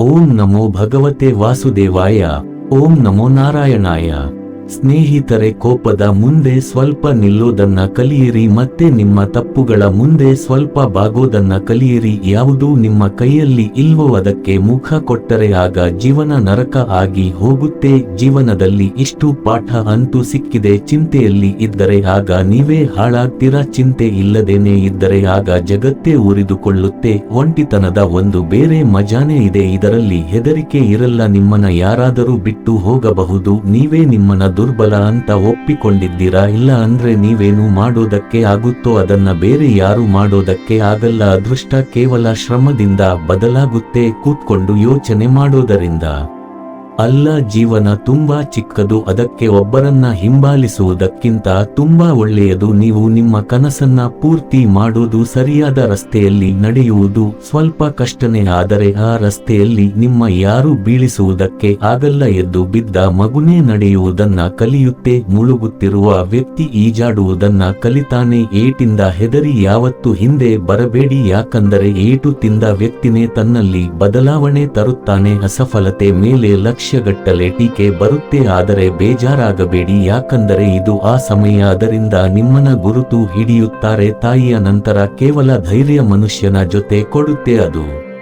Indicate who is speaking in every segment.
Speaker 1: ओम नमो भगवते वासुदेवाय ओम नमो नारायणाय। ಸ್ನೇಹಿತರೆ, ಕೋಪದ ಮುಂದೆ ಸ್ವಲ್ಪ ನಿಲ್ಲೋದನ್ನ ಕಲಿಯಿರಿ ಮತ್ತೆ ನಿಮ್ಮ ತಪ್ಪುಗಳ ಮುಂದೆ ಸ್ವಲ್ಪ ಬಾಗೋದನ್ನ ಕಲಿಯಿರಿ. ಯಾವುದೂ ನಿಮ್ಮ ಕೈಯಲ್ಲಿ ಇಲ್ವೋ ಅದಕ್ಕೆ ಮುಖ ಕೊಟ್ಟರೆ ಆಗ ಜೀವನ ನರಕ ಆಗಿ ಹೋಗುತ್ತೆ. ಜೀವನದಲ್ಲಿ ಇಷ್ಟು ಪಾಠ ಅಂತೂ ಸಿಕ್ಕಿದೆ. ಚಿಂತೆಯಲ್ಲಿ ಇದ್ದರೆ ಆಗ ನೀವೇ ಹಾಳಾಗ್ತೀರಾ? ಚಿಂತೆ ಇಲ್ಲದೇನೆ ಇದ್ದರೆ ಆಗ ಜಗತ್ತೇ ಉರಿದುಕೊಳ್ಳುತ್ತೆ. ಒಂಟಿತನದ ಒಂದು ಬೇರೆ ಮಜಾನೇ ಇದೆ. ಇದರಲ್ಲಿ ಹೆದರಿಕೆ ಇರಲ್ಲ. ನಿಮ್ಮನ ಯಾರಾದರೂ ಬಿಟ್ಟು ಹೋಗಬಹುದು. ನೀವೇ ನಿಮ್ಮನ್ನ ದುರ್ಬಲ ಅಂತ ಒಪ್ಪಿಕೊಂಡಿದ್ದೀರಾ? ಇಲ್ಲ ಅಂದ್ರೆ ನೀವೇನು ಮಾಡೋದಕ್ಕೆ ಆಗುತ್ತೋ ಅದನ್ನ ಬೇರೆ ಯಾರು ಮಾಡೋದಕ್ಕೆ ಆಗಲ್ಲ. ಅದೃಷ್ಟ ಕೇವಲ ಶ್ರಮದಿಂದ ಬದಲಾಗುತ್ತೆ ಕೂತ್ಕೊಂಡು ಯೋಚನೆ ಮಾಡೋದರಿಂದ. ಅಲ್ಲ ಜೀವನ ತುಂಬಾ ಚಿಕ್ಕದು, ಅದಕ್ಕೆ ಒಬ್ಬರನ್ನ ಹಿಂಬಾಲಿಸುವುದಕ್ಕಿಂತ ತುಂಬಾ ಒಳ್ಳೆಯದು. ನೀವು ನಿಮ್ಮ ಕನಸನ್ನ ಪೂರ್ತಿ ಮಾಡೋದು ಸರಿಯಾದ ರಸ್ತೆಯಲ್ಲಿ ನಡೆಯುವುದು ಸ್ವಲ್ಪ ಕಷ್ಟನೇ, ಆದರೆ ಆ ರಸ್ತೆಯಲ್ಲಿ ನಿಮ್ಮ ಯಾರು ಬೀಳಿಸುವುದಕ್ಕೆ ಆಗಲ್ಲ. ಎದ್ದು ಬಿದ್ದ ಮಗುನೇ ನಡೆಯುವುದನ್ನ ಕಲಿಯುತ್ತೆ, ಮುಳುಗುತ್ತಿರುವ ವ್ಯಕ್ತಿ ಈಜಾಡುವುದನ್ನ ಕಲಿತಾನೆ. ಏಟಿಂದ ಹೆದರಿ ಯಾವತ್ತು ಹಿಂದೆ ಬರಬೇಡಿ, ಯಾಕಂದರೆ ಏಟು ತಿಂದ ವ್ಯಕ್ತಿನೇ ತನ್ನಲ್ಲಿ ಬದಲಾವಣೆ ತರುತ್ತಾನೆ. ಅಸಫಲತೆ ಮೇಲೆ ಲಕ್ಷ್ಯಗಟ್ಟಲೆ ಟೀಕೆ ಬರುತ್ತೆ, ಆದರೆ ಬೇಜಾರಾಗಬೇಡಿ. ಯಾಕಂದರೆ ಇದು ಆ ಸಮಯ. ಅದರಿಂದ ನಿಮ್ಮನ ಗುರುತು ಹಿಡಿಯುತ್ತಾರೆ. ತಾಯಿಯ ನಂತರ ಕೇವಲ ಧೈರ್ಯ ಮನುಷ್ಯನ ಜೊತೆ ಕೊಡುತ್ತೆ ಅದು.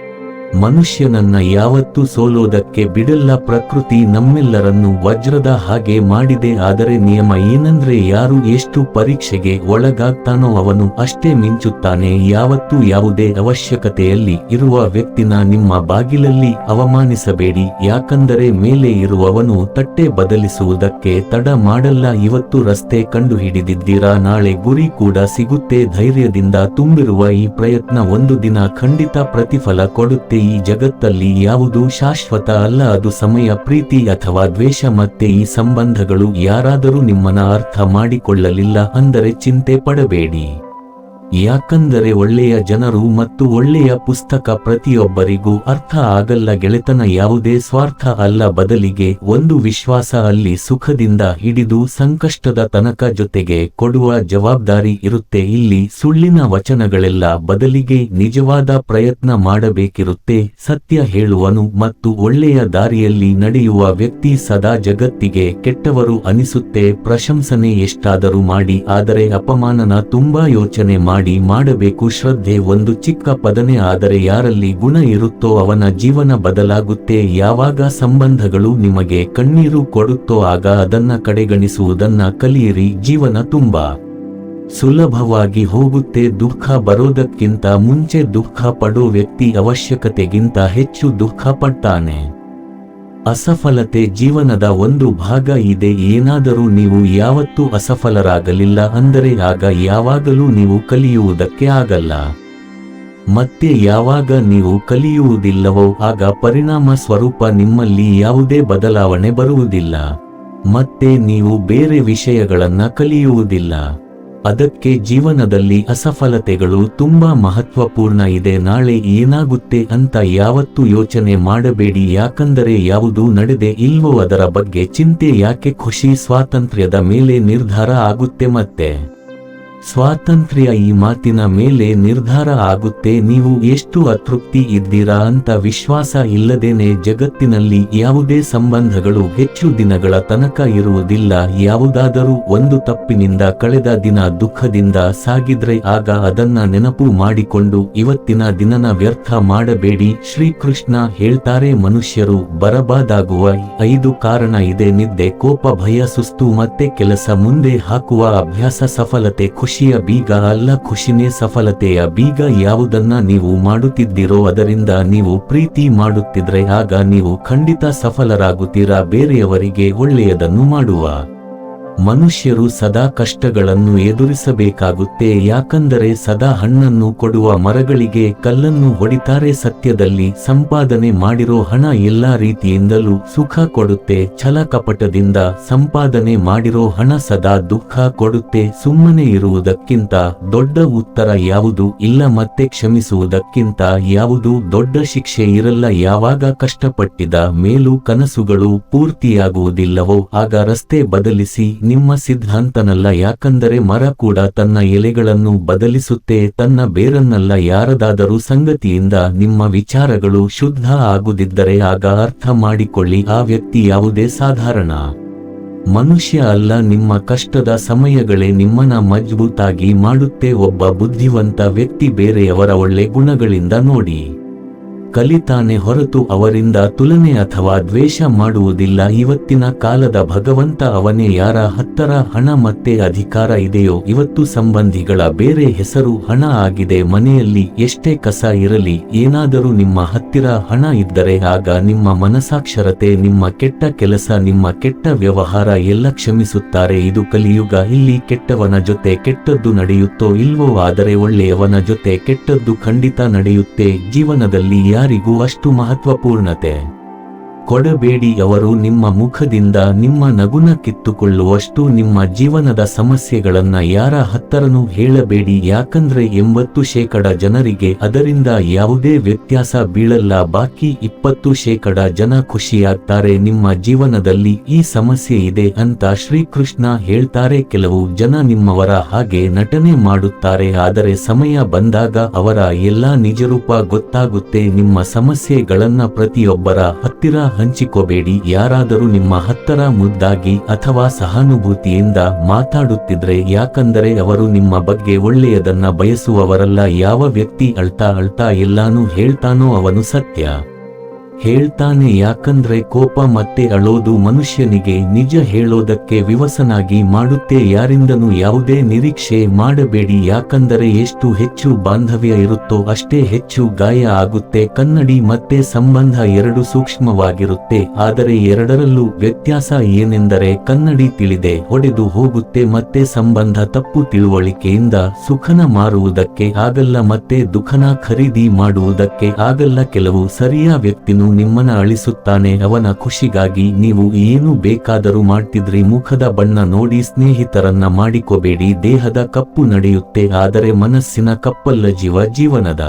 Speaker 1: ಮನುಷ್ಯನನ್ನ ಯಾವತ್ತೂ ಸೋಲೋದಕ್ಕೆ ಬಿಡಲ್ಲ, ಪ್ರಕೃತಿ ನಮ್ಮೆಲ್ಲರನ್ನು ವಜ್ರದ ಹಾಗೆ ಮಾಡಿದೆ. ಆದರೆ ನಿಯಮ ಏನಂದ್ರೆ ಯಾರು ಎಷ್ಟು ಪರೀಕ್ಷೆಗೆ ಒಳಗಾಗ್ತಾನೋ ಅವನು ಅಷ್ಟೇ ಮಿಂಚುತ್ತಾನೆ. ಯಾವತ್ತೂ ಯಾವುದೇ ಅವಶ್ಯಕತೆಯಲ್ಲಿ ಇರುವ ವ್ಯಕ್ತಿನ ನಿಮ್ಮ ಬಾಗಿಲಲ್ಲಿ ಅವಮಾನಿಸಬೇಡಿ. ಯಾಕಂದರೆ ಮೇಲೆ ಇರುವವನು ತಟ್ಟೆ ಬದಲಿಸುವುದಕ್ಕೆ ತಡ ಮಾಡಲ್ಲ. ಇವತ್ತು ರಸ್ತೆ ಕಂಡು ಹಿಡಿದಿದ್ದೀರಾ ನಾಳೆ ಗುರಿ ಕೂಡ ಸಿಗುತ್ತೆ. ಧೈರ್ಯದಿಂದ ತುಂಬಿರುವ ಈ ಪ್ರಯತ್ನ ಒಂದು ದಿನ ಖಂಡಿತ ಪ್ರತಿಫಲ ಕೊಡುತ್ತೆ. ಈ ಜಗತ್ತಲ್ಲಿ ಯಾವುದೂ ಶಾಶ್ವತ ಅಲ್ಲ, ಅದು ಸಮಯ, ಪ್ರೀತಿ ಅಥವಾ ದ್ವೇಷ ಮತ್ತೆ ಈ ಸಂಬಂಧಗಳು ಯಾರಾದರೂ ನಿಮ್ಮನ್ನ ಅರ್ಥ ಮಾಡಿಕೊಳ್ಳಲಿಲ್ಲ ಅಂದರೆ ಚಿಂತೆ ಪಡಬೇಡಿ. ಯಾಕಂದರೆ ಒಳ್ಳೆಯ ಜನರು ಮತ್ತು ಒಳ್ಳೆಯ ಪುಸ್ತಕ ಪ್ರತಿಯೊಬ್ಬರಿಗೂ ಅರ್ಥ ಆಗಲ್ಲ ಗೆಳೆತನ ಯಾವುದೇ ಸ್ವಾರ್ಥ ಅಲ್ಲ ಬದಲಿಗೆ ಒಂದು ವಿಶ್ವಾಸ ಅಲ್ಲಿ ಸುಖದಿಂದ ಹಿಡಿದು ಸಂಕಷ್ಟದ ತನಕ ಜೊತೆಗೆ ಕೊಡುವ ಜವಾಬ್ದಾರಿ ಇರುತ್ತೆ. ಇಲ್ಲಿ ಸುಳ್ಳಿನ ವಚನಗಳೆಲ್ಲ ಬದಲಿಗೆ ನಿಜವಾದ ಪ್ರಯತ್ನ ಮಾಡಬೇಕಿರುತ್ತೆ. ಸತ್ಯ ಹೇಳುವನು ಮತ್ತು ಒಳ್ಳೆಯ ದಾರಿಯಲ್ಲಿ ನಡೆಯುವ ವ್ಯಕ್ತಿ ಸದಾ ಜಗತ್ತಿಗೆ ಕೆಟ್ಟವರು ಅನಿಸುತ್ತೆ. ಪ್ರಶಂಸನೆ ಎಷ್ಟಾದರೂ ಮಾಡಿ, ಆದರೆ ಅಪಮಾನನ ತುಂಬಾ ಯೋಚನೆ ಮಾಡಿ. ಮಾಡಬೇಕು ಶ್ರದ್ಧೆ ಒಂದು ಚಿಕ್ಕ ಪದನೆ ಆದರೆ ಯಾರಲ್ಲಿ ಗುಣ ಇರುತ್ತೋ ಅವನ ಜೀವನ ಬದಲಾಗುತ್ತೆ. ಯಾವಾಗ ಸಂಬಂಧಗಳು ನಿಮಗೆ ಕಣ್ಣೀರು ಕೊಡುತ್ತೋ ಆಗ ಅದನ್ನ ಕಡೆಗಣಿಸುವುದನ್ನ ಕಲಿಯಿರಿ, ಜೀವನ ತುಂಬಾ ಸುಲಭವಾಗಿ ಹೋಗುತ್ತೆ. ದುಃಖ ಬರೋದಕ್ಕಿಂತ ಮುಂಚೆ ದುಃಖ ಪಡೋ ವ್ಯಕ್ತಿ ಅವಶ್ಯಕತೆಗಿಂತ ಹೆಚ್ಚು ದುಃಖ ಪಡ್ತಾನೆ ಅಸಫಲತೆ ಜೀವನದ ಒಂದು ಭಾಗ ಇದೆ. ಏನಾದರೂ ನೀವು ಯಾವತ್ತೂ ಅಸಫಲರಾಗಲಿಲ್ಲ ಅಂದರೆ ಆಗ ಯಾವಾಗಲೂ ನೀವು ಕಲಿಯುವುದಕ್ಕೆ ಆಗಲ್ಲ. ಮತ್ತೆ ಯಾವಾಗ ನೀವು ಕಲಿಯುವುದಿಲ್ಲವೋ ಆಗ ಪರಿಣಾಮ ಸ್ವರೂಪ ನಿಮ್ಮಲ್ಲಿ ಯಾವುದೇ ಬದಲಾವಣೆ ಬರುವುದಿಲ್ಲ. ಮತ್ತೆ ನೀವು ಬೇರೆ ವಿಷಯಗಳನ್ನ ಕಲಿಯುವುದಿಲ್ಲ. ಅದಕ್ಕೆ ಜೀವನದಲ್ಲಿ ಅಸಫಲತೆಗಳು ತುಂಬಾ ಮಹತ್ವಪೂರ್ಣ ಇದೆ, ನಾಳೆ ಏನಾಗುತ್ತೆ ಅಂತ ಯಾವತ್ತೂ ಯೋಚನೆ ಮಾಡಬೇಡಿ, ಯಾಕಂದರೆ ಯಾವುದು ನಡೆದೆ ಇಲ್ವೋ ಅದರ ಬಗ್ಗೆ ಚಿಂತೆ ಯಾಕೆ ಖುಷಿ, ಸ್ವಾತಂತ್ರ್ಯದ ಮೇಲೆ ನಿರ್ಧಾರ ಆಗುತ್ತೆ ಮತ್ತೆ. ಸ್ವಾತಂತ್ರ್ಯ ಈ ಮಾತಿನ ಮೇಲೆ ನಿರ್ಧಾರ ಆಗುತ್ತೆ. ನೀವು ಎಷ್ಟು ಅತೃಪ್ತಿ ಇದ್ದೀರಾ ಅಂತ ವಿಶ್ವಾಸ ಇಲ್ಲದೇನೆ ಜಗತ್ತಿನಲ್ಲಿ ಯಾವುದೇ ಸಂಬಂಧಗಳು ಹೆಚ್ಚು ದಿನಗಳ ತನಕ ಇರುವುದಿಲ್ಲ. ಯಾವುದಾದರೂ ಒಂದು ತಪ್ಪಿನಿಂದ ಕಳೆದ ದಿನ ದುಃಖದಿಂದ ಸಾಗಿದ್ರೆ ಆಗ ಅದನ್ನ ನೆನಪು ಮಾಡಿಕೊಂಡು ಇವತ್ತಿನ ದಿನನ ವ್ಯರ್ಥ ಮಾಡಬೇಡಿ. ಶ್ರೀಕೃಷ್ಣ ಹೇಳ್ತಾರೆ, ಮನುಷ್ಯರು ಬರಬಾದಾಗುವ ಐದು ಕಾರಣ ಇದೆ. ನಿದ್ದೆ, ಕೋಪ, ಭಯ, ಸುಸ್ತು ಮತ್ತೆ ಕೆಲಸ ಮುಂದೆ ಹಾಕುವ ಅಭ್ಯಾಸ, ಸಫಲತೆ ಖುಷಿಯ ಬೀಗ ಅಲ್ಲ ಖುಷಿನೇ ಸಫಲತೆಯ ಬೀಗ ಯಾವುದನ್ನ ನೀವು ಮಾಡುತ್ತಿದ್ದೀರೋ ಅದರಿಂದ ನೀವು ಪ್ರೀತಿ ಮಾಡುತ್ತಿದ್ರೆ ಆಗ ನೀವು ಖಂಡಿತ ಸಫಲರಾಗುತ್ತೀರಾ, ಬೇರೆಯವರಿಗೆ ಒಳ್ಳೆಯದನ್ನು ಮಾಡುವ. ಮನುಷ್ಯರು ಸದಾ ಕಷ್ಟಗಳನ್ನು ಎದುರಿಸಬೇಕಾಗುತ್ತೆ, ಯಾಕಂದರೆ ಸದಾ ಹಣ್ಣನ್ನು ಕೊಡುವ ಮರಗಳಿಗೆ ಕಲ್ಲನ್ನು ಹೊಡಿತಾರೆ. ಸತ್ಯದಲ್ಲಿ ಸಂಪಾದನೆ ಮಾಡಿರೋ ಹಣ ಎಲ್ಲಾ ರೀತಿಯಿಂದಲೂ ಸುಖ ಕೊಡುತ್ತೆ ಛಲ ಕಪಟದಿಂದ ಸಂಪಾದನೆ ಮಾಡಿರೋ ಹಣ ಸದಾ ದುಃಖ ಕೊಡುತ್ತೆ. ಸುಮ್ಮನೆ ಇರುವುದಕ್ಕಿಂತ ದೊಡ್ಡ ಉತ್ತರ ಯಾವುದು? ಇಲ್ಲ, ಮತ್ತೆ ಕ್ಷಮಿಸುವುದಕ್ಕಿಂತ ಯಾವುದು? ದೊಡ್ಡ ಶಿಕ್ಷೆ ಇರಲ್ಲ, ಯಾವಾಗ ಕಷ್ಟಪಟ್ಟಿದ ಮೇಲೂ ಕನಸುಗಳು ಪೂರ್ತಿಯಾಗುವುದಿಲ್ಲವೋ? ಆಗ ರಸ್ತೆ ಬದಲಿಸಿ ನಿಮ್ಮ ಸಿದ್ಧಾಂತನಲ್ಲ ಯಾಕಂದರೆ ಮರ ಕೂಡ ತನ್ನ ಎಲೆಗಳನ್ನು ಬದಲಿಸುತ್ತೆ, ತನ್ನ ಬೇರನ್ನಲ್ಲ ಯಾರದಾದರೂ ಸಂಗತಿಯಿಂದ ನಿಮ್ಮ ವಿಚಾರಗಳು ಶುದ್ಧ ಆಗುದಿದ್ದರೆ ಆಗ ಅರ್ಥ ಮಾಡಿಕೊಳ್ಳಿ, ಆ ವ್ಯಕ್ತಿ ಯಾವುದೇ ಸಾಧಾರಣ ಮನುಷ್ಯ ಅಲ್ಲ, ನಿಮ್ಮ ಕಷ್ಟದ ಸಮಯಗಳೇ ನಿಮ್ಮನ್ನ ಮಜ್ಬೂತಾಗಿ ಮಾಡುತ್ತೆ, ಒಬ್ಬ ಬುದ್ಧಿವಂತ ವ್ಯಕ್ತಿ ಬೇರೆಯವರ ಒಳ್ಳೆ ಗುಣಗಳಿಂದ ನೋಡಿ. ಕಲಿತಾನೆ ಹೊರತು ಅವರಿಂದ ತುಲನೆ ಅಥವಾ ದ್ವೇಷ ಮಾಡುವುದಿಲ್ಲ. ಇವತ್ತಿನ ಕಾಲದ ಭಗವಂತ ಅವನೇ ಯಾರ ಹತ್ತರ ಹಣ ಮತ್ತೆ ಅಧಿಕಾರ ಇದೆಯೋ, ಇವತ್ತು ಸಂಬಂಧಿಗಳ ಬೇರೆ ಹೆಸರು ಹಣ ಆಗಿದೆ. ಮನೆಯಲ್ಲಿ ಎಷ್ಟೇ ಕಸ ಇರಲಿ, ಏನಾದರೂ ನಿಮ್ಮ ಹತ್ತಿರ ಹಣ ಇದ್ದರೆ ಆಗ ನಿಮ್ಮ ಮನಸಾಕ್ಷರತೆ ನಿಮ್ಮ ಕೆಟ್ಟ ಕೆಲಸ, ನಿಮ್ಮ ಕೆಟ್ಟ ವ್ಯವಹಾರ ಎಲ್ಲ ಕ್ಷಮಿಸುತ್ತಾರೆ. ಇದು ಕಲಿಯುಗ. ಇಲ್ಲಿ ಕೆಟ್ಟವನ ಜೊತೆ ಕೆಟ್ಟದ್ದು ನಡೆಯುತ್ತೋ ಇಲ್ವೋ, ಆದರೆ ಒಳ್ಳೆಯವನ ಜೊತೆ ಕೆಟ್ಟದ್ದು ಖಂಡಿತ ನಡೆಯುತ್ತೆ. ಜೀವನದಲ್ಲಿ રીગુ અષ્ટુ મહત્વપૂર્ણ તે. ಅವರು ನಿಮ್ಮ ಮುಖದಿಂದ ನಿಮ್ಮ ನಗುನ ಕಿತ್ತುಕೊಳ್ಳುವಷ್ಟು ನಿಮ್ಮ ಜೀವನದ ಸಮಸ್ಯೆಗಳನ್ನ ಯಾರ ಹತ್ತರನೂ ಹೇಳಬೇಡಿ. ಯಾಕಂದ್ರೆ ಎಂಬತ್ತು ಶೇಕಡ ಜನರಿಗೆ ಅದರಿಂದ ಯಾವುದೇ ವ್ಯತ್ಯಾಸ ಬೀಳಲ್ಲ. ಬಾಕಿ ಇಪ್ಪತ್ತು ಶೇಕಡ ಜನ ಖುಷಿಯಾಗ್ತಾರೆ. ನಿಮ್ಮ ಜೀವನದಲ್ಲಿ ಈ ಸಮಸ್ಯೆ ಇದೆ ಅಂತ ಶ್ರೀಕೃಷ್ಣ ಹೇಳ್ತಾರೆ. ಕೆಲವು ಜನ ನಿಮ್ಮವರ ಹಾಗೆ ನಟನೆ ಮಾಡುತ್ತಾರೆ. ಆದರೆ ಸಮಯ ಬಂದಾಗ ಅವರ ಎಲ್ಲಾ ನಿಜರೂಪ ಗೊತ್ತಾಗುತ್ತೆ. ನಿಮ್ಮ ಸಮಸ್ಯೆಗಳನ್ನ ಪ್ರತಿಯೊಬ್ಬರ ಹತ್ತಿರ ಹಂಚಿಕೋಬೇಡಿ. ಯಾರಾದರೂ ನಿಮ್ಮ ಹತ್ತರ ಮುದ್ದಾಗಿ ಅಥವಾ ಸಹಾನುಭೂತಿಯಿಂದ ಮಾತಾಡುತ್ತಿದ್ರೆ ಯಾಕಂದರೆ ಅವರು ನಿಮ್ಮ ಬಗ್ಗೆ ಒಳ್ಳೆಯದನ್ನ ಬಯಸುವವರಲ್ಲ. ಯಾವ ವ್ಯಕ್ತಿ ಅಳ್ತಾ ಅಳ್ತಾ ಎಲ್ಲಾನು ಹೇಳ್ತಾನೋ ಅವನು ಸತ್ಯ. ಹೇಳ್ತಾನೆ ಯಾಕಂದ್ರೆ ಕೋಪ ಮತ್ತೆ ಅಳೋದು ಮನುಷ್ಯನಿಗೆ ನಿಜ ಹೇಳೋದಕ್ಕೆ ವಿವಸನಾಗಿ ಮಾಡುತ್ತೆ ಯಾರಿಂದನೂ ಯಾವುದೇ ನಿರೀಕ್ಷೆ ಮಾಡಬೇಡಿ ಯಾಕಂದರೆ ಎಷ್ಟು ಹೆಚ್ಚು ಬಾಂಧವ್ಯ ಇರುತ್ತೋ ಅಷ್ಟೇ ಹೆಚ್ಚು ಗಾಯ ಆಗುತ್ತೆ ಕನ್ನಡಿ ಮತ್ತೆ ಸಂಬಂಧ ಎರಡು ಸೂಕ್ಷ್ಮವಾಗಿರುತ್ತೆ ಆದರೆ ಎರಡರಲ್ಲೂ ವ್ಯತ್ಯಾಸ ಏನೆಂದರೆ ಕನ್ನಡಿ ತಿಳಿದೆ ಹೊಡೆದು ಹೋಗುತ್ತೆ ಮತ್ತೆ ಸಂಬಂಧ ತಪ್ಪು ತಿಳುವಳಿಕೆಯಿಂದ ಸುಖನ ಮಾರುವುದಕ್ಕೆ ಆಗಲ್ಲ ಮತ್ತೆ ದುಃಖನ ಖರೀದಿ ಮಾಡುವುದಕ್ಕೆ ಆಗಲ್ಲ ಕೆಲವು ಸರಿಯ ವ್ಯಕ್ತಿನು ನಿಮ್ಮನ್ನ ಅಳಿಸುತ್ತಾನೆ, ಅವನ ಖುಷಿಗಾಗಿ ನೀವು ಏನು ಬೇಕಾದರೂ ಮಾಡ್ತಿದ್ರಿ, ಮುಖದ ಬಣ್ಣ ನೋಡಿ ಸ್ನೇಹಿತರನ್ನ ಮಾಡಿಕೋಬೇಡಿ, ದೇಹದ ಕಪ್ಪು ನಡೆಯುತ್ತೆ, ಆದರೆ ಮನಸ್ಸಿನ ಕಪ್ಪಲ್ಲ ಜೀವ, ಜೀವನದ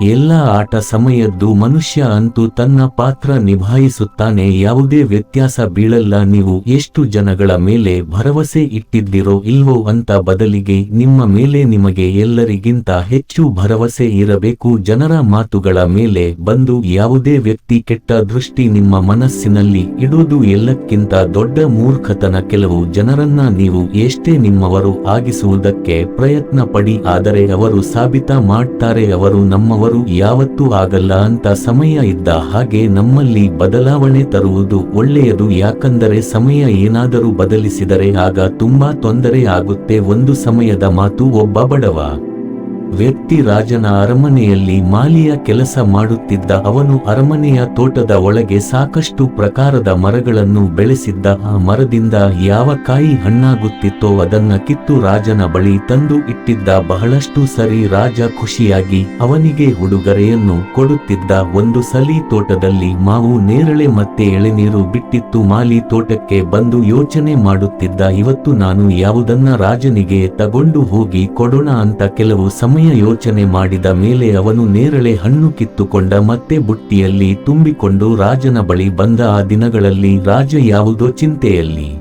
Speaker 1: ಎಲ್ಲ ಆಟ ಸಮಯದ್ದು ಮನುಷ್ಯ ಅಂತೂ ತನ್ನ ಪಾತ್ರ ನಿಭಾಯಿಸುತ್ತಾನೆ. ಯಾವುದೇ ವ್ಯತ್ಯಾಸ ಬೀಳಲ್ಲ. ನೀವು ಎಷ್ಟು ಜನಗಳ ಮೇಲೆ ಭರವಸೆ ಇಟ್ಟಿದ್ದೀರೋ ಇಲ್ವೋ ಅಂತ ಬದಲಿಗೆ ನಿಮ್ಮ ಮೇಲೆ ನಿಮಗೆ ಎಲ್ಲರಿಗಿಂತ ಹೆಚ್ಚು ಭರವಸೆ ಇರಬೇಕು. ಜನರ ಮಾತುಗಳ ಮೇಲೆ ಬಂದು ಯಾವುದೇ ವ್ಯಕ್ತಿ ಕೆಟ್ಟ ದೃಷ್ಟಿ ನಿಮ್ಮ ಮನಸ್ಸಿನಲ್ಲಿ ಇಡೋದು ಎಲ್ಲಕ್ಕಿಂತ ದೊಡ್ಡ ಮೂರ್ಖತನ. ಕೆಲವು ಜನರನ್ನ ನೀವು ಎಷ್ಟೇ ನಿಮ್ಮವರು ಆಗಿಸುವುದಕ್ಕೆ ಪ್ರಯತ್ನ ಪಡಿ ಆದರೆ ಅವರು ಸಾಬೀತ ಮಾಡ್ತಾರೆ. ಅವರು ನಮ್ಮವರು ಯಾವತ್ತೂ ಆಗಲ್ಲ ಅಂತ ಸಮಯ ಇದ್ದ ಹಾಗೆ ನಮ್ಮಲ್ಲಿ ಬದಲಾವಣೆ ತರುವುದು ಒಳ್ಳೆಯದು. ಯಾಕಂದರೆ ಸಮಯ ಏನಾದರೂ ಬದಲಿಸಿದರೆ ಆಗ ತುಂಬಾ ತೊಂದರೆ ಆಗುತ್ತೆ. ಒಂದು ಸಮಯದ ಮಾತು ಒಬ್ಬ ಬಡವ ವ್ಯಕ್ತಿ ರಾಜನ ಅರಮನೆಯಲ್ಲಿ ಮಾಲಿಯ ಕೆಲಸ ಮಾಡುತ್ತಿದ್ದ ಅವನು ಅರಮನೆಯ ತೋಟದ ಒಳಗೆ ಸಾಕಷ್ಟು ಪ್ರಕಾರದ ಮರಗಳನ್ನು ಬೆಳೆಸಿದ್ದ. ಆ ಮರದಿಂದ ಯಾವ ಕಾಯಿ ಹಣ್ಣಾಗುತ್ತಿತ್ತೋ ಅದನ್ನ ಕಿತ್ತು ರಾಜನ ಬಳಿ ತಂದು ಇಟ್ಟಿದ್ದ. ಬಹಳಷ್ಟು ಸರಿ ರಾಜ ಖುಷಿಯಾಗಿ ಅವನಿಗೆ ಉಡುಗೊರೆಯನ್ನು ಕೊಡುತ್ತಿದ್ದ. ಒಂದು ಸಲಿ ತೋಟದಲ್ಲಿ ಮಾವು ನೇರಳೆ ಮತ್ತೆ ಎಳೆನೀರು ಬಿಟ್ಟಿತ್ತು. ಮಾಲಿ ತೋಟಕ್ಕೆ ಬಂದು ಯೋಚನೆ ಮಾಡುತ್ತಿದ್ದ. ಇವತ್ತು ನಾನು ಯಾವುದನ್ನ ರಾಜನಿಗೆ ತಗೊಂಡು ಹೋಗಿ ಕೊಡೋಣ ಅಂತ ಕೆಲವು ಸಮಯ ಯೋಚನೆ ಮಾಡಿದ ಮೇಲೆ ಅವನು ನೇರಳೆ ಹಣ್ಣು ಕಿತ್ತುಕೊಂಡ ಮತ್ತೆ ಬುಟ್ಟಿಯಲ್ಲಿ ತುಂಬಿಕೊಂಡು ರಾಜನ ಬಳಿ ಬಂದ ಆ ದಿನಗಳಲ್ಲಿ ರಾಜ ಯಾವುದೋ ಚಿಂತೆಯಲ್ಲಿ.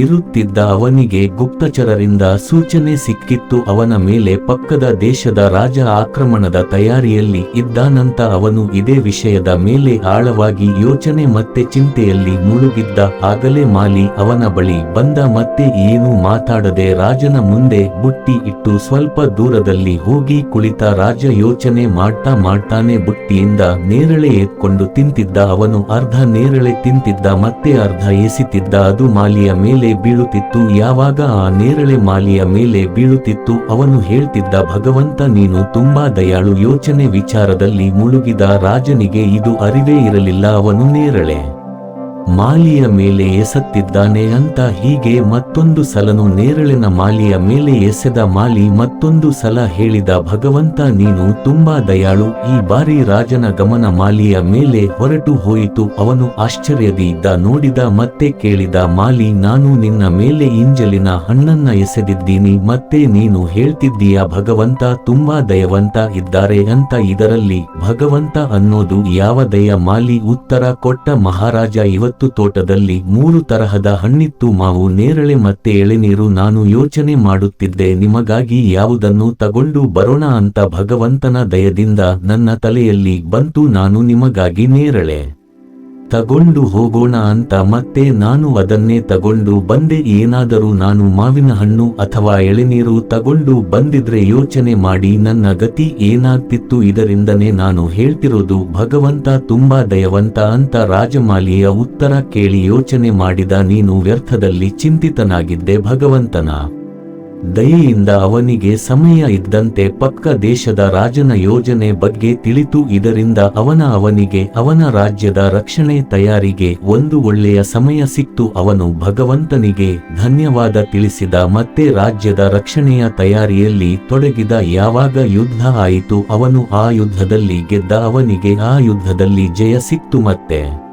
Speaker 1: ಇರುತ್ತಿದ್ದ ಅವನಿಗೆ ಗುಪ್ತಚರರಿಂದ ಸೂಚನೆ ಸಿಕ್ಕಿತ್ತು, ಅವನ ಮೇಲೆ ಪಕ್ಕದ ದೇಶದ ರಾಜ ಆಕ್ರಮಣದ ತಯಾರಿಯಲ್ಲಿ ಇದ್ದಾನಂತ ಅವನು ಇದೇ ವಿಷಯದ ಮೇಲೆ ಆಳವಾಗಿ ಯೋಚನೆ ಮತ್ತೆ ಚಿಂತೆಯಲ್ಲಿ ಮುಳುಗಿದ್ದ ಆಗಲೇ ಮಾಲಿ ಅವನ ಬಳಿ ಬಂದ ಮತ್ತೆ ಏನು ಮಾತಾಡದೆ ರಾಜನ ಮುಂದೆ ಬುಟ್ಟಿ ಇಟ್ಟು ಸ್ವಲ್ಪ ದೂರದಲ್ಲಿ ಹೋಗಿ ಕುಳಿತ ರಾಜ ಯೋಚನೆ ಮಾಡ್ತಾ ಮಾಡ್ತಾನೆ ಬುಟ್ಟಿಯಿಂದ ನೇರಳೆ ಎತ್ಕೊಂಡು ತಿಂತಿದ್ದ ಅವನು ಅರ್ಧ ನೇರಳೆ ತಿಂತಿದ್ದ ಮತ್ತೆ ಅರ್ಧ ಎಸಿತಿದ್ದ, ಅದು ಮಾಲಿಯ ಮೇಲೆ ಬೀಳುತ್ತಿತ್ತು. ಯಾವಾಗ ಆ ನೇರಳೆ ಮಾಲಿಯ ಮೇಲೆ ಬೀಳುತ್ತಿತ್ತು ಅವನು ಹೇಳ್ತಿದ್ದ, ಭಗವಂತ ನೀನು ತುಂಬಾ ದಯಾಳು. ಯೋಚನೆ ವಿಚಾರದಲ್ಲಿ ಮುಳುಗಿದ ರಾಜನಿಗೆ ಇದು ಅರಿವೇ ಇರಲಿಲ್ಲ. ಅವನು ನೇರಳೆ. ಮಾಲಿಯ ಮೇಲೆ ಎಸತ್ತಿದ್ದಾನೆ ಅಂತ ಹೀಗೆ ಮತ್ತೊಂದು ಸಲನು ನೇರಳಿನ ಮಾಲಿಯ ಮೇಲೆ ಎಸೆದ ಮಾಲಿ ಮತ್ತೊಂದು ಸಲ ಹೇಳಿದ, ಭಗವಂತ ನೀನು ತುಂಬಾ ದಯಾಳು. ಈ ಬಾರಿ ರಾಜನ ಗಮನ ಮಾಲಿಯ ಮೇಲೆ ಹೊರಟು ಹೋಯಿತು. ಅವನು ಆಶ್ಚರ್ಯದಿಂದ ನೋಡಿದ ಮತ್ತೆ ಕೇಳಿದ, ಮಾಲಿ, ನಾನು ನಿನ್ನ ಮೇಲೆ ಇಂಜಲಿನ ಹಣ್ಣನ್ನ ಎಸೆದಿದ್ದೀನಿ. ಮತ್ತೆ ನೀನು ಹೇಳ್ತಿದ್ದೀಯ, ಭಗವಂತ ತುಂಬಾ ದಯವಂತ ಇದ್ದಾರೆ ಅಂತ ಇದರಲ್ಲಿ, ಭಗವಂತ ಅನ್ನೋದು ಯಾವ ದಯ? ಮಾಲಿ ಉತ್ತರ ಕೊಟ್ಟ, ಮಹಾರಾಜ, ಇವತ್ತು ಮತ್ತು ತೋಟದಲ್ಲಿ ಮೂರು ತರಹದ ಹಣ್ಣಿತ್ತು. ಮಾವು, ನೇರಳೆ ಮತ್ತೆ ಎಳೆನೀರು ನಾನು ಯೋಚನೆ ಮಾಡುತ್ತಿದ್ದೆ. ನಿಮಗಾಗಿ ಯಾವುದನ್ನು ತಗೊಂಡು ಬರೋಣ ಅಂತ ಭಗವಂತನ ದಯದಿಂದ ನನ್ನ ತಲೆಯಲ್ಲಿ ಬಂತು. ನಾನು ನಿಮಗಾಗಿ ನೇರಳೆ ತಗೊಂಡು ಹೋಗೋಣ ಅಂತ ಮತ್ತೆ ನಾನು ಅದನ್ನೇ ತಗೊಂಡು ಬಂದೆ. ಏನಾದರೂ ನಾನು ಮಾವಿನ ಹಣ್ಣು ಅಥವಾ ಎಳೆನೀರು ತಗೊಂಡು ಬಂದಿದ್ರೆ ಯೋಚನೆ ಮಾಡಿ ನನ್ನ ಗತಿ ಏನಾಗ್ತಿತ್ತು ಇದರಿಂದನೇ ನಾನು ಹೇಳ್ತಿರೋದು, ಭಗವಂತ ತುಂಬಾ ದಯವಂತ ಅಂತ ರಾಜಮಾಲಿಯ ಉತ್ತರ ಕೇಳಿ ಯೋಚನೆ ಮಾಡಿದ ನೀನು ವ್ಯರ್ಥದಲ್ಲಿ ಚಿಂತಿತನಾಗಿದ್ದೆ ಭಗವಂತನ. ದಯೆಯಿಂದ ಅವನಿಗೆ ಸಮಯ ಇದ್ದಂತೆ ಪಕ್ಕ ದೇಶದ ರಾಜನ ಯೋಜನೆ ಬಗ್ಗೆ ತಿಳಿತು ಇದರಿಂದ ಅವನ ಅವನಿಗೆ ಅವನ ರಾಜ್ಯದ ರಕ್ಷಣೆ ತಯಾರಿಗೆ ಒಂದು ಒಳ್ಳೆಯ ಸಮಯ ಸಿಕ್ತು. ಅವನು ಭಗವಂತನಿಗೆ ಧನ್ಯವಾದ ತಿಳಿಸಿದ ಮತ್ತೆ ರಾಜ್ಯದ ರಕ್ಷಣೆಯ ತಯಾರಿಯಲ್ಲಿ ತೊಡಗಿದ ಯಾವಾಗ ಯುದ್ಧ ಆಯಿತು, ಅವನು ಆ ಯುದ್ಧದಲ್ಲಿ ಗೆದ್ದ ಅವನಿಗೆ ಆ ಯುದ್ಧದಲ್ಲಿ ಜಯ ಸಿಕ್ತು ಮತ್ತೆ.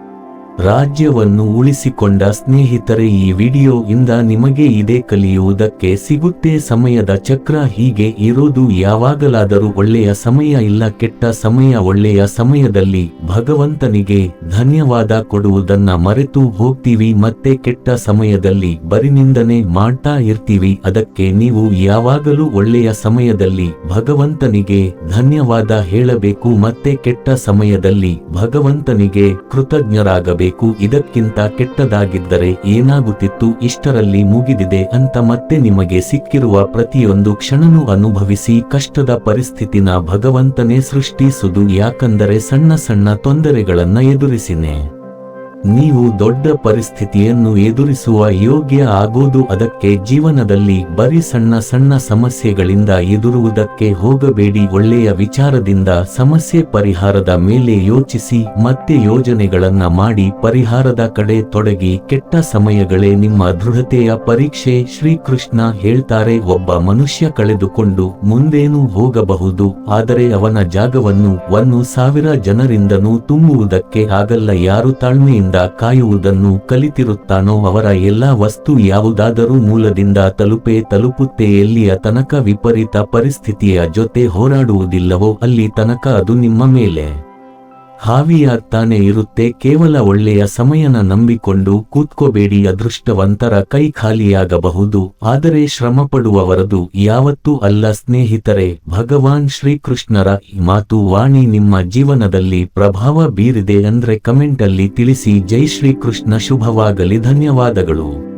Speaker 1: ರಾಜ್ಯವನ್ನು ಉಳಿಸಿಕೊಂಡ ಸ್ನೇಹಿತರೆ, ಈ ವಿಡಿಯೋ ಇಂದ ನಿಮಗೆ ಇದೇ ಕಲಿಯುವುದಕ್ಕೆ ಸಿಗುತ್ತೆ. ಸಮಯದ ಚಕ್ರ ಹೀಗೆ ಇರೋದು. ಯಾವಾಗಲಾದರೂ ಒಳ್ಳೆಯ ಸಮಯ ಇಲ್ಲ, ಕೆಟ್ಟ ಸಮಯ ಒಳ್ಳೆಯ ಸಮಯದಲ್ಲಿ ಭಗವಂತನಿಗೆ ಧನ್ಯವಾದ ಕೊಡುವುದನ್ನ ಮರೆತು ಹೋಗ್ತೀವಿ. ಮತ್ತೆ ಕೆಟ್ಟ ಸಮಯದಲ್ಲಿ ಬರಿನಿಂದನೆ ಮಾಡ್ತಾ ಇರ್ತೀವಿ. ಅದಕ್ಕೆ ನೀವು ಯಾವಾಗಲೂ ಒಳ್ಳೆಯ ಸಮಯದಲ್ಲಿ ಭಗವಂತನಿಗೆ ಧನ್ಯವಾದ ಹೇಳಬೇಕು. ಮತ್ತೆ ಕೆಟ್ಟ ಸಮಯದಲ್ಲಿ ಭಗವಂತನಿಗೆ ಕೃತಜ್ಞರಾಗಬೇಕು. ಇದಕ್ಕಿಂತ ಕೆಟ್ಟದಾಗಿದ್ದರೆ ಏನಾಗುತ್ತಿತ್ತು, ಇಷ್ಟರಲ್ಲಿ ಮುಗಿದಿದೆ ಅಂತ ಮತ್ತೆ ನಿಮಗೆ ಸಿಕ್ಕಿರುವ ಪ್ರತಿಯೊಂದು ಕ್ಷಣನೂ ಅನುಭವಿಸಿ ಕಷ್ಟದ ಪರಿಸ್ಥಿತಿನ ಭಗವಂತನೇ ಸೃಷ್ಟಿಸುದು, ಯಾಕಂದರೆ ಸಣ್ಣ ಸಣ್ಣ ತೊಂದರೆಗಳನ್ನ ಎದುರಿಸಿನೆ. ನೀವು ದೊಡ್ಡ ಪರಿಸ್ಥಿತಿಯನ್ನು ಎದುರಿಸುವ ಯೋಗ್ಯ ಆಗೋದು ಅದಕ್ಕೆ ಜೀವನದಲ್ಲಿ ಬರಿ ಸಣ್ಣ ಸಣ್ಣ ಸಮಸ್ಯೆಗಳಿಂದ ಎದುರುವುದಕ್ಕೆ ಹೋಗಬೇಡಿ. ಒಳ್ಳೆಯ ವಿಚಾರದಿಂದ ಸಮಸ್ಯೆ ಪರಿಹಾರದ ಮೇಲೆ ಯೋಚಿಸಿ, ಮತ್ತೆ ಯೋಜನೆಗಳನ್ನ ಮಾಡಿ, ಪರಿಹಾರದ ಕಡೆ ತೊಡಗಿ, ಕೆಟ್ಟ ಸಮಯಗಳೇ ನಿಮ್ಮ ದೃಢತೆಯ ಪರೀಕ್ಷೆ. ಶ್ರೀಕೃಷ್ಣ ಹೇಳ್ತಾರೆ, ಒಬ್ಬ ಮನುಷ್ಯ ಕಳೆದುಕೊಂಡು ಮುಂದೇನು ಹೋಗಬಹುದು, ಆದರೆ ಅವನ ಜಾಗವನ್ನು, ಒಂದು ಸಾವಿರ ಜನರಿಂದನೂ ತುಂಬುವುದಕ್ಕೆ ಆಗಲ್ಲ. ಯಾರು ತಾಳ್ಮೆಯಿಂದ ಕಾಯುವುದನ್ನು ಕಲಿತಿರುತ್ತಾನೋ ಅವರ ಎಲ್ಲಾ ವಸ್ತು ಯಾವುದಾದರೂ ಮೂಲದಿಂದ ತಲುಪೇ ತಲುಪುತ್ತೆ ಎಲ್ಲಿಯ ತನಕ ವಿಪರೀತ ಪರಿಸ್ಥಿತಿಯ ಜೊತೆ ಹೋರಾಡುವುದಿಲ್ಲವೋ ಅಲ್ಲಿ ತನಕ ಅದು ನಿಮ್ಮ ಮೇಲೆ. ಹಾವಿಯಾಗ್ತಾನೆ ಇರುತ್ತೆ, ಕೇವಲ ಒಳ್ಳೆಯ ಸಮಯನ ನಂಬಿಕೊಂಡು ಕೂತ್ಕೋಬೇಡಿ, ಅದೃಷ್ಟವಂತರ ಕೈ ಖಾಲಿಯಾಗಬಹುದು. ಆದರೆ ಶ್ರಮಪಡುವವರದು ಯಾವತ್ತೂ ಅಲ್ಲ ಸ್ನೇಹಿತರೆ, ಭಗವಾನ್ ಶ್ರೀಕೃಷ್ಣರ ಮಾತು ವಾಣಿ ನಿಮ್ಮ ಜೀವನದಲ್ಲಿ ಪ್ರಭಾವ ಬೀರಿದೆ ಅಂದ್ರೆ ಕಮೆಂಟಲ್ಲಿ ತಿಳಿಸಿ. ಜೈ ಶ್ರೀಕೃಷ್ಣ, ಶುಭವಾಗಲಿ, ಧನ್ಯವಾದಗಳು.